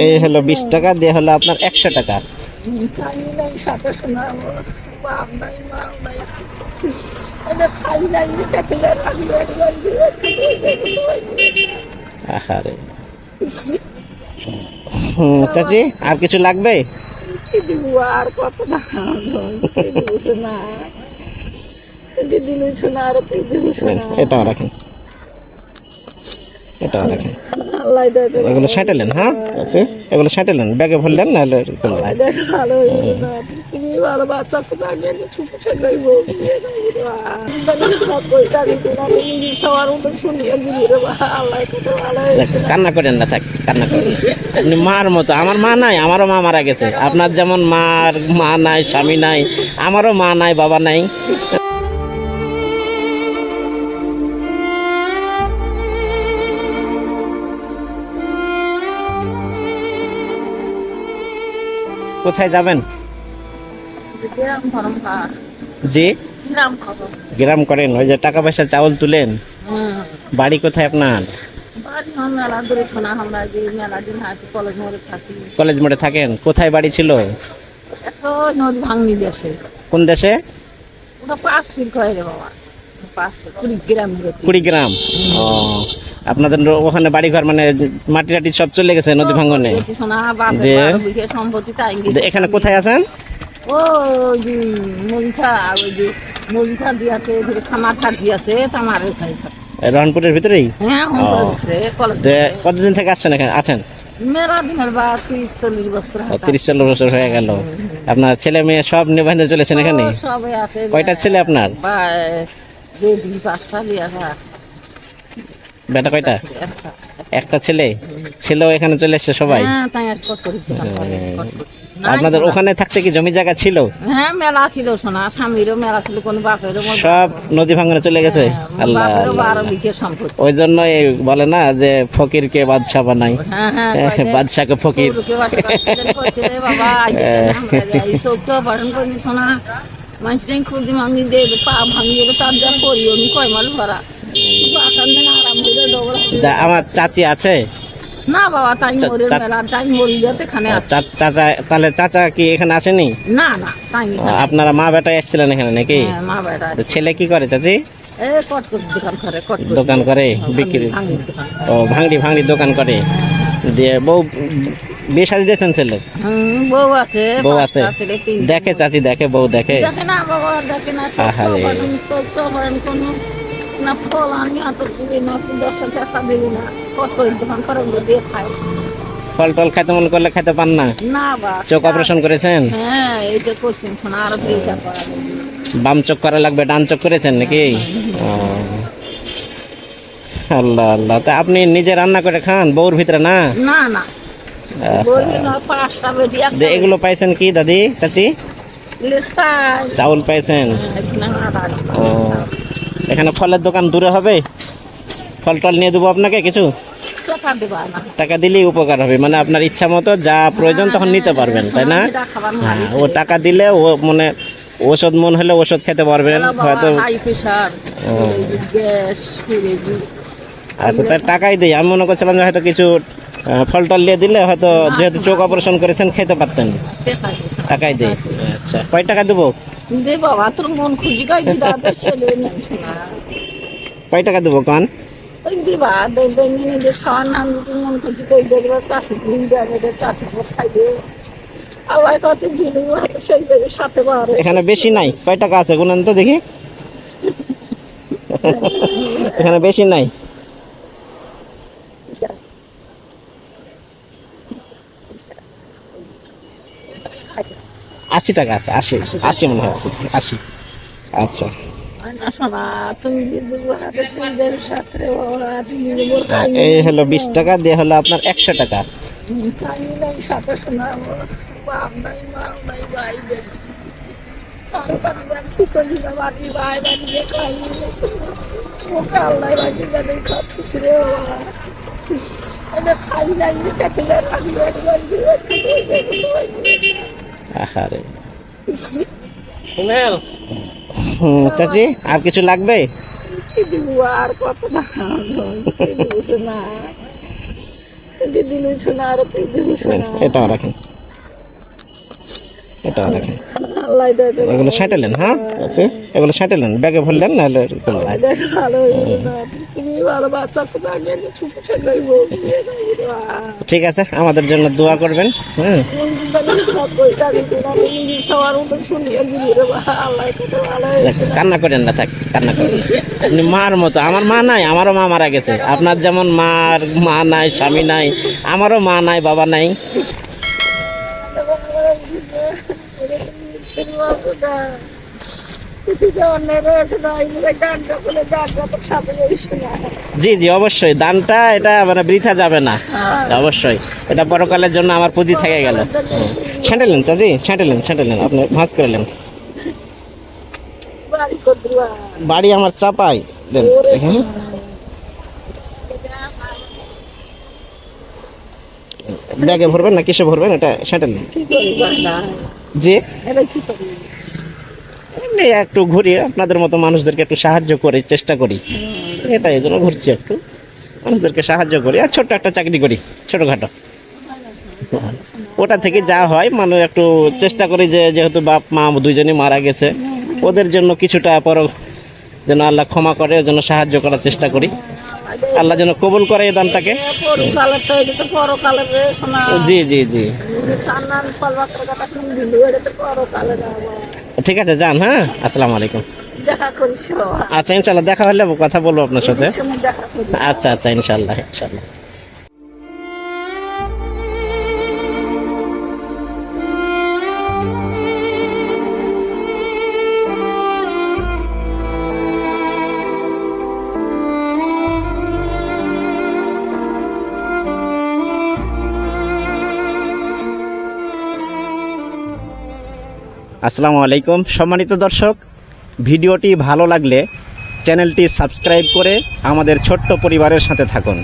এই হলো বিশ টাকা দিয়ে হলো আপনার একশো টাকা। এটা আহারে চাচি আর কিছু লাগবে? আর কত এটাও রাখেন। এটা রাখেন। এগুলো সাঁটালেন হ্যাঁ? আছে এগুলো সাঁটালেন ব্যাগে ভরলেন না হলে করলেন ভালো হয়েছে না তুমি ভালো বাচ্চা তো আগে ছোট ছোট বউ দিয়ে ইংলিশ সবার মতো শুনিয়ে দিবি রে বা, আল্লাহ কত ভালো হয়েছে কান্না করেন না থাক কান্না করেন। আপনি মার মতো আমার মা নাই আমারও মা মারা গেছে। আপনার যেমন মার মা নাই স্বামী নাই আমারও মা নাই বাবা নাই। কোথায় যাবেন? গ্রাম জি? গ্রাম করেন ওই যে টাকা পয়সা চাউল তুলেন? বাড়ি কোথায় আপনার? কলেজ মোড়ে থাকেন? কোথায় বাড়ি ছিল? কোন দেশে? কুড়িগ্রাম। ও। আপনাদের ওখানে বাড়ি ঘর মানে মাটি টাটি সব চলে গেছে নদী ভাঙ্গনে যে-। এখানে কোথায় আছেন? ও ভিতরেই? হ্যাঁ ও। কলেজ যে কতদিন থেকে আসছেন এখানে? আছেন? তিরিশ চল্লিশ বছর হয়ে গেল। আপনার ছেলে মেয়ে সব নিবন্ধে চলেছেন এখানে? আছে। কয়টা ছেলে আপনার? পাঁচটা বেটা কয়টা? একটা। ছেলে? ছেলেও এখানে চলে এসছে সবাই? হ্যাঁ আপনাদের ওখানে থাকতে কি জমি জায়গা ছিল? হ্যাঁ মেলা ছিল শোনা স্বামীরও মেলা ছিল কোন বাপেরও সব নদী ভাঙনে চলে গেছে? হ্যাঁ, আল্লাহ ওই জন্য বলে না যে ফকির কে বাদশাহ বানাই। হ্যাঁ যে, বাদশাকে ফকির। গরুকে বাসা বাসা করছে রে বাবা, আইতে শোনা আমরা যাই, এই চৌকটা বারণ করি শোনা। মানুষটাই খুদি মাঙ্গি দে পা ভাঙিয়ে তার যা করি কয় মাল ভরা। আমার চাচি আছে? না বাবা তাই মরে মেলা তাই মরি যাতে এখানে চাচা তাহলে চাচা কি এখানে আসেনি? না না তাই আপনারা মা বেটা এসেছিলেন এখানে নাকি? হ্যাঁ, মা বেটা ছেলে কি করে চাচি? দোকান করে করে বিক্রি। ও ভাঙড়ি ভাঙড়ি দোকান করে। দিয়ে বউ বিয়ে শাদি দিয়েছেন ছেলে? বউ আছে বউ আছে। দেখে চাচি দেখে বউ দেখে। দেখে না বাবা দেখে না। না ফল আনি না দশ টাকা না। কত দোকান করে দিয়ে খায় ফল টল খাইতে মন করলে খাইতে পান না? না বা চোখ অপারেশন করেছেন? হ্যাঁ এইটা করছেন শোনা আরও এইটা করা বাম চোখ করা লাগবে ডান চোখ করেছেন নাকি? আল্লাহ আল্লাহ। তা আপনি নিজে রান্না করে খান বউর ভিতরে না? না না। এগুলো পাইছেন কি দাদি চাচি? চাউল পাইছেন? ও। এখানে ফলের দোকান দূরে হবে? ফল টল নিয়ে দেবো আপনাকে কিছু? টাকা দিলেই উপকার হবে। মানে আপনার ইচ্ছা মতো যা প্রয়োজন তখন নিতে পারবেন তাই না? হ্যাঁ, ও টাকা দিলে ও মানে ওষুধ মন হলে ওষুধ খেতে পারবেন হয়তো আচ্ছা তার টাকাই দিই। আমি মনে করছিলাম যে হয়তো কিছু ফল টল দিয়ে দিলে হয়তো যেহেতু চোখ অপারেশন করেছেন খেতে পারতেন। টাকাই দিই। আচ্ছা কয় টাকা দেবো? দে বাবা তোর মন খুশি গাই দিদা ছেলে কয় টাকা দেবো কান? দিবা নিয়ে মন খুশি করে দেখবে চাষি দিন দেবে চাষি খাইবে আবার কত ঝিলি হয়তো সেই দেবে সাথে বারে এখানে বেশি নাই কয় টাকা আছে গুনেন তো দেখি। এখানে বেশি নাই। আশি টাকা আছে, আশি আশি মনে হয় আশি। আচ্ছা। না শোনা তুমি যে দুবো হাতে সেই দেবে সাথে বাবা তুমি যে মোর খাই এই হলো বিশ টাকা, দিয়ে হলো আপনার একশো টাকা। সাথে খালি বাড়ি চাচি আর কিছু লাগবে? কি দিব আর কত না শোনা আর শোনা এটাও রাখেন এগুলো সাঁটালেন হ্যাঁ? আছে এগুলো সাঁটালেন ব্যাগে ভরলেন নাহলে ঠিক আছে আমাদের জন্য দোয়া করবেন কান্না করেন না থাক কান্না করেন। আপনি মার মতো আমার মা নাই আমারও মা মারা গেছে। আপনার যেমন মার মা নাই স্বামী নাই আমারও মা নাই বাবা নাই। জি জি অবশ্যই। দানটা এটা মানে বৃথা যাবে না। অবশ্যই। এটা পরকালের জন্য আমার পুঁজি থেকে গেল। ছাঁটালেন চাচি ছাঁটালেন ছাঁটালেন আপনি ভাঁজ করলেন বাড়ি আমার চাপাই। দেন ব্যাগে ভরবেন না কিসে ভরবেন? এটা ছাঁটালেন জি এমনি একটু ঘুরি আপনাদের মতো মানুষদেরকে একটু সাহায্য করি, চেষ্টা করি। এটা এই জন্য ঘুরছি একটু। মানুষদেরকে সাহায্য করি আর ছোট্ট একটা চাকরি করি, ছোটোখাটো। ওটা থেকে যা হয় মানে একটু চেষ্টা করি যে যেহেতু বাপ, মা দুইজনই মারা গেছে, ওদের জন্য কিছুটা পর যেন আল্লাহ ক্ষমা করে জন্য সাহায্য করার চেষ্টা করি। আল্লাহ যেন কবুল করে এই দানটাকে। জি জি জি। ঠিক আছে যান হ্যাঁ? আসসালামু আলাইকুম। আচ্ছা ইনশাল্লাহ দেখা হলে কথা বলব আপনার সাথে। আচ্ছা আচ্ছা ইনশাল্লাহ ইনশাল্লাহ। আসসালামু আলাইকুম। সম্মানিত দর্শক, ভিডিওটি ভালো লাগলে চ্যানেলটি সাবস্ক্রাইব করে আমাদের ছোট্ট পরিবারের সাথে থাকুন।